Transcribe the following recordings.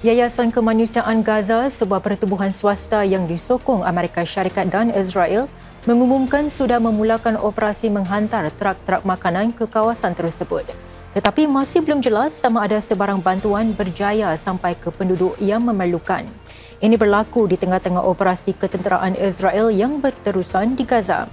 Yayasan Kemanusiaan Gaza, sebuah pertubuhan swasta yang disokong Amerika Syarikat dan Israel, mengumumkan sudah memulakan operasi menghantar trak-trak makanan ke kawasan tersebut. Tetapi masih belum jelas sama ada sebarang bantuan berjaya sampai ke penduduk yang memerlukan. Ini berlaku di tengah-tengah operasi ketenteraan Israel yang berterusan di Gaza.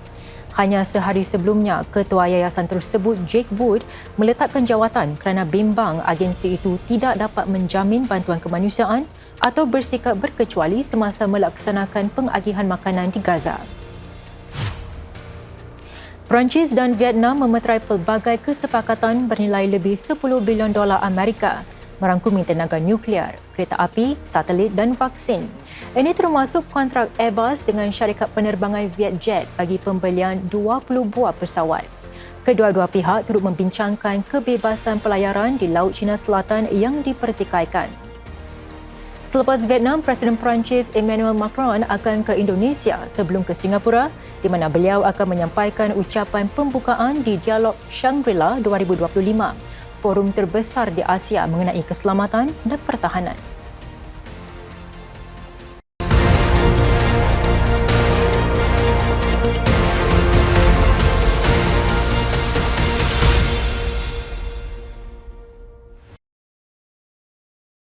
Hanya sehari sebelumnya, ketua yayasan tersebut Jake Wood meletakkan jawatan kerana bimbang agensi itu tidak dapat menjamin bantuan kemanusiaan atau bersikap berkecuali semasa melaksanakan pengagihan makanan di Gaza. Perancis dan Vietnam memeterai pelbagai kesepakatan bernilai lebih 10 bilion dolar Amerika merangkumi tenaga nuklear, kereta api, satelit dan vaksin. Ini termasuk kontrak Airbus dengan syarikat penerbangan Vietjet bagi pembelian 20 buah pesawat. Kedua-dua pihak turut membincangkan kebebasan pelayaran di Laut Cina Selatan yang dipertikaikan. Selepas Vietnam, Presiden Perancis Emmanuel Macron akan ke Indonesia sebelum ke Singapura di mana beliau akan menyampaikan ucapan pembukaan di Dialog Shangri-La 2025 forum terbesar di Asia mengenai keselamatan dan pertahanan.